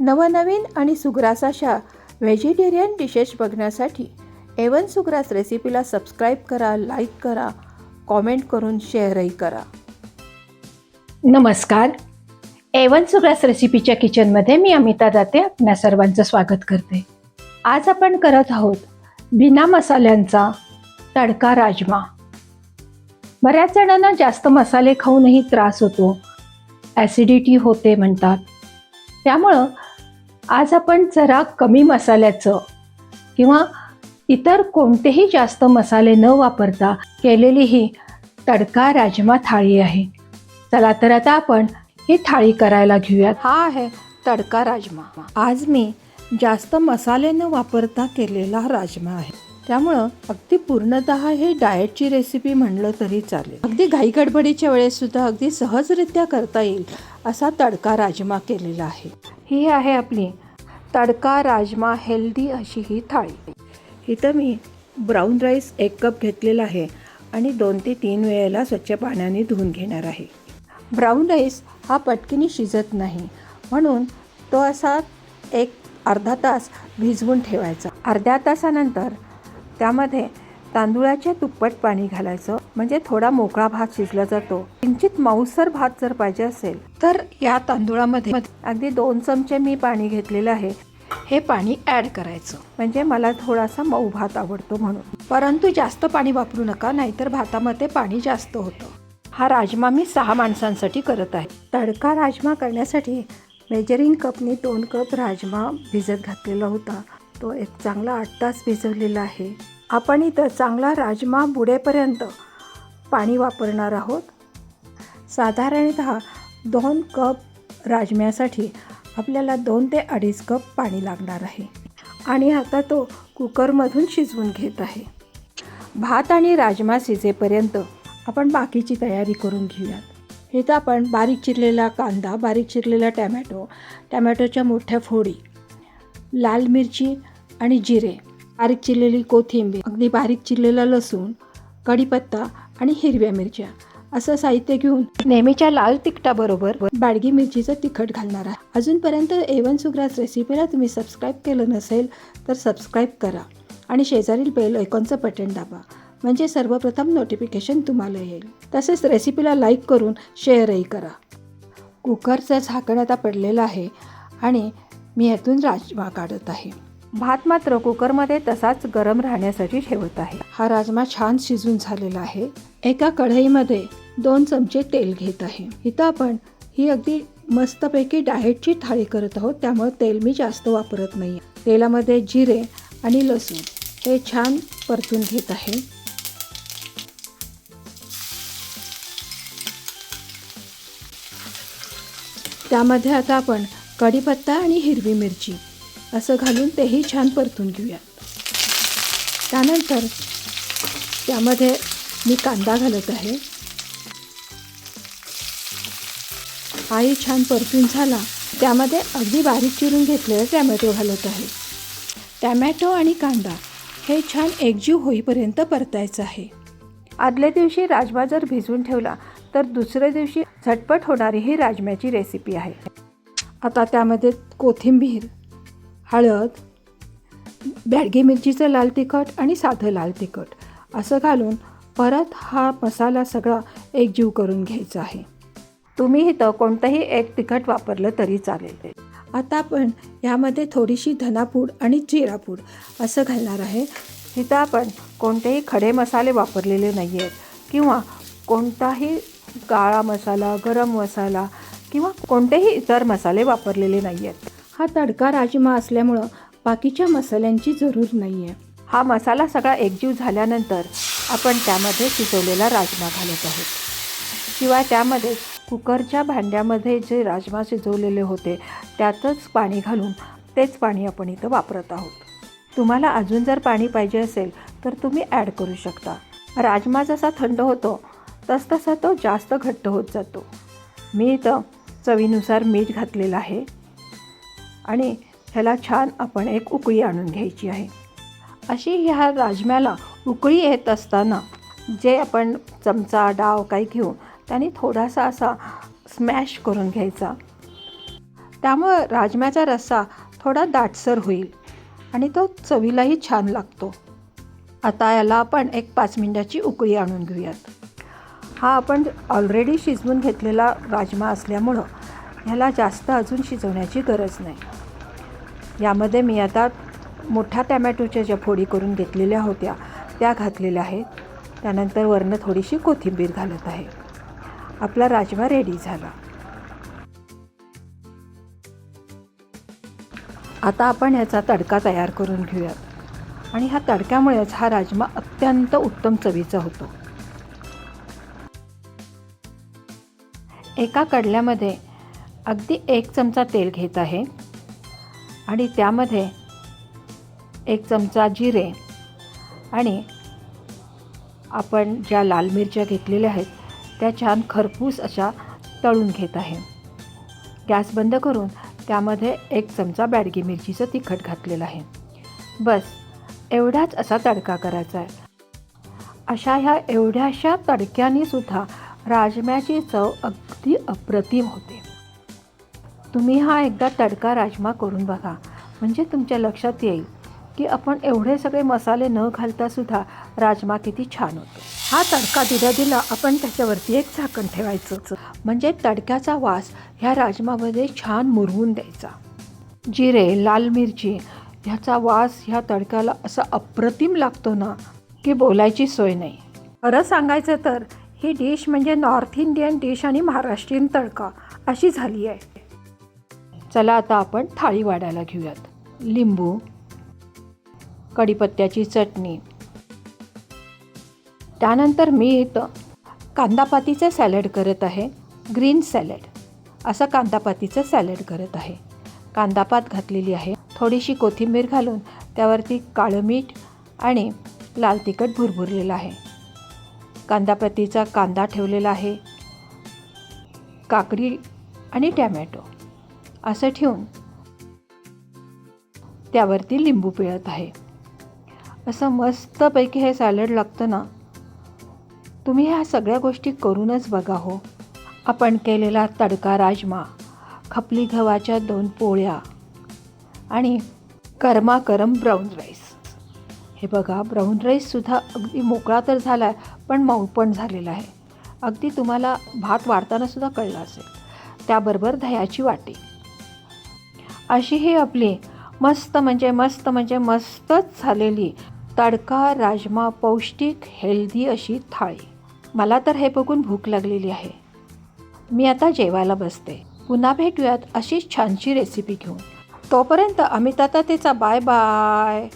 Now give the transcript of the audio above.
नवनवीन आणि सुग्रास अशा व्हेजिटेरियन डिशेस बघण्यासाठी एवन सुग्रास रेसिपीला सबस्क्राईब करा लाईक करा कॉमेंट करून शेअरही करा. नमस्कार. एवन सुग्रास रेसिपीच्या किचनमध्ये मी अमिता दाते आपल्या सर्वांचं स्वागत करते. आज आपण करत आहोत बिना मसाल्यांचा तडका राजमा. बऱ्याच जणांना जास्त मसाले खाऊनही त्रास होतो. ॲसिडिटी होते म्हणतात. त्यामुळं आज आपण जरा कमी मसाल्याचं किंवा इतर कोणतेही जास्त मसाले न वापरता केलेली ही तडका राजमा थाळी आहे. चला तर आता आपण ही थाळी करायला घेऊयात. हा आहे तडका राजमा. आज मी जास्त मसाले न वापरता केलेला राजमा आहे. त्यामुळं अगदी पूर्णतः हे डाएटची रेसिपी म्हणलं तरी चालेल. अगदी घाई गडबडीच्या वेळेस सुद्धा अगदी सहजरित्या करता येईल. असा तडका राजमा केलेला आहे. ही आहे आपली तडका राजमा हेल्दी अशी ही थाळी. इथं मी ब्राऊन राईस एक कप घेतलेला आहे आणि दोन ते तीन वेळेला स्वच्छ पाण्याने धुवून घेणार आहे. ब्राऊन राईस हा पटकिनी शिजत नाही म्हणून तो असा एक अर्धा तास भिजवून ठेवायचा. अर्ध्या तासानंतर त्यामध्ये तांदुळाच्या दुप्पट पाणी घालायचं. म्हणजे थोडा मोकळा भात शिजला जातो. किंचित मऊसर भात जर पाहिजे असेल तर या तांदुळामध्ये अगदी दोन चमचे मी पाणी घेतलेलं आहे. हे पाणी ॲड करायचं. म्हणजे मला थोडासा मऊ भात आवडतो म्हणून. परंतु जास्त पाणी वापरू नका नाहीतर भातामध्ये पाणी जास्त होतं. हा राजमा मी सहा माणसांसाठी करत आहे. तडका राजमा करण्यासाठी मेजरिंग कपने दोन कप राजमा भिजत घातलेला होता. तो एक चांगला आठ तास भिजवलेला आहे. आपण इथं चांगला राजमा बुडेपर्यंत पाणी वापरणार आहोत. साधारणतः दोन कप राजम्यासाठी आपल्याला दोन ते अडीच कप पाणी लागणार आहे. आणि आता तो कुकरमधून शिजवून घेत आहे. भात आणि राजमा शिजेपर्यंत आपण बाकीची तयारी करून घेऊयात. इथं आपण बारीक चिरलेला कांदा बारीक चिरलेला टॅमॅटो टॅमॅटोच्या मोठ्या फोडी लाल मिरची आणि जिरे बारीक चिरलेली कोथिंबीर अगदी बारीक चिरलेला लसूण कढीपत्ता आणि हिरव्या मिरच्या. असं साहित्य घेऊन नेहमीच्या लाल तिखटाबरोबर बाडगी मिरचीचं तिखट घालणार आहे. अजूनपर्यंत एवन सुग्रास रेसिपीला तुम्ही सबस्क्राईब केलं नसेल तर सबस्क्राईब करा आणि शेजारील बेल ऐकॉनचं बटन दाबा. म्हणजे सर्वप्रथम नोटिफिकेशन तुम्हाला येईल. तसेच रेसिपीला लाईक करून शेअरही करा. कुकरचं झाकण आता पडलेलं आहे आणि मी यातून राजमा काढत आहे. भात मात्र कुकरमध्ये तसाच गरम राहण्यासाठी ठेवत आहे. हा राजमा छान शिजून झालेला आहे. एका कढईमध्ये दोन चमचे तेल घेत आहे. इथं आपण ही अगदी मस्तपैकी डाएटची थाळी करत आहोत त्यामुळे तेल मी जास्त वापरत नाही तेलामध्ये जिरे आणि लसूण हे छान परतून घेत आहे. त्यामध्ये आता आपण कढीपत्ता आणि हिरवी मिरची असं घालून तेही छान परतून घेऊयात त्यानंतर त्यामध्ये मी कांदा घालत आहे. आई छान परतून झाला. त्यामध्ये अगदी बारीक चिरून घेतलेलं टॅमॅटो घालत आहे. टॅमॅटो आणि कांदा हे छान एकजीव होईपर्यंत परतायचं आहे. आदल्या दिवशी राजमा जर भिजवून ठेवला तर दुसऱ्या दिवशी झटपट होणारी ही राजम्याची रेसिपी आहे. आता त्यामध्ये कोथिंबीर हळद बॅडगी मिरचीचं लाल तिखट आणि साधं लाल तिखट. असं घालून परत हा मसाला सगळा एकजीव करून घ्यायचा आहे. तुम्ही इथं कोणतंही एक तिखट वापरलं तरी चालेल आता आपण यामध्ये थोडीशी धनापूड आणि जिरापूड असं घालणार आहे. इथं आपण कोणतेही खडे मसाले वापरलेले नाही आहेत किंवा कोणताही काळा मसाला गरम मसाला किंवा कोणतेही इतर मसाले वापरलेले नाही आहेत हा तडका राजमा असल्यामुळं बाकीच्या मसाल्यांची जरूर नाही आहे हा मसाला सगळा एकजीव झाल्यानंतर आपण त्यामध्ये शिजवलेला राजमा घालत आहोत. शिवाय त्यामध्ये कुकरच्या भांड्यामध्ये जे राजमा शिजवलेले होते त्यातच पाणी घालून तेच पाणी आपण इथं वापरत आहोत. तुम्हाला अजून जर पाणी पाहिजे असेल तर तुम्ही ॲड करू शकता. राजमा जसा थंड होतो तसतसा तो जास्त घट्ट होत जातो. मी इथं चवीनुसार मीठ घातलेलं आहे. आणि ह्याला छान आपण एक उकळी आणून घ्यायची आहे. अशी ह्या राजम्याला उकळी येत असताना जे आपण चमचा डाव काही घेऊन त्याने थोडासा असा स्मॅश करून घ्यायचा. त्यामुळं राजम्याचा रस्सा थोडा दाटसर होईल आणि तो चवीलाही छान लागतो. आता याला आपण एक पाच मिनिटाची उकळी आणून घेऊयात. हा आपण ऑलरेडी शिजवून घेतलेला राजमा असल्यामुळं ह्याला जास्त अजून शिजवण्याची गरज नाही. यामध्ये मी आता मोठ्या टॅमॅटोच्या ज्या फोडी करून घेतलेल्या होत्या त्या घातलेल्या आहेत. त्यानंतर वरनं थोडीशी कोथिंबीर घालत आहे. आपला राजमा रेडी झाला. आता आपण याचा तडका तयार करून घेऊयात. आणि ह्या तडक्यामुळेच हा राजमा अत्यंत उत्तम चवीचा होतो. एका कडल्यामध्ये अगदी एक चमचा तेल घेत आहे. आणि त्यामध्ये एक चमचा जिरे आणि आपण ज्या लाल मिरच्या घेतलेल्या आहेत त्या छान खरपूस अशा तळून घेत आहे. गॅस बंद करून त्यामध्ये एक चमचा बॅडगी मिरचीचं तिखट घातलेलं आहे. बस एवढाच असा तडका करायचा आहे. अशा ह्या एवढ्याशा तडक्याने सुद्धा राजम्याची चव अगदी अप्रतिम होते. तुम्ही हा एकदा तडका राजमा करून बघा. म्हणजे तुमच्या लक्षात येईल की आपण एवढे सगळे मसाले न घालतासुद्धा राजमा किती छान होतो. हा तडका दिल्या दिला आपण त्याच्यावरती एक झाकण ठेवायचं. म्हणजे तडक्याचा वास ह्या राजमामध्ये छान मुरवून द्यायचा. जिरे लाल मिरची ह्याचा वास ह्या तडक्याला असा अप्रतिम लागतो ना की बोलायची सोय नाही. खरं सांगायचं तर ही डिश म्हणजे नॉर्थ इंडियन डिश आणि महाराष्ट्रीयन तडका अशी झाली आहे. चला आता आपण थाळी वाढायला घेऊयात. लिंबू कढीपत्त्याची चटणी त्यानंतर मी इथं कांदापातीचं सॅलड करत आहे ग्रीन सॅलड. असं कांदापातीचं सॅलड करत आहे. कांदापात घातलेली आहे थोडीशी कोथिंबीर घालून त्यावरती काळं मीठ आणि लाल तिखट भुरभुरलेलं आहे. कांदापातीचा कांदा ठेवलेला आहे काकडी आणि टॅमॅटो. असं ठेवून त्यावरती लिंबू पिळत आहे. असं मस्तपैकी हे सॅलड लागतं ना तुम्ही ह्या सगळ्या गोष्टी करूनच बघा हो. आपण केलेला तडका राजमा खपली गव्हाच्या दोन पोळ्या आणि गरमागरम ब्राऊन राईस. हे बघा ब्राऊन राईससुद्धा अगदी मोकळा तर झाला आहे पण मऊ पण झालेला आहे. अगदी तुम्हाला भात वाढतानासुद्धा कळलं असेल. त्याबरोबर दह्याची वाटी. अशी ही आपली मस्त म्हणजे मस्त म्हणजे मस्तच झालेली तडका राजमा पौष्टिक हेल्दी अशी थाळी. मला तर हे बघून भूक लागलेली आहे. मी आता जेवायला बसते. पुन्हा भेटूयात अशीच छानशी रेसिपी घेऊन. तोपर्यंत अमिता तिचा बाय बाय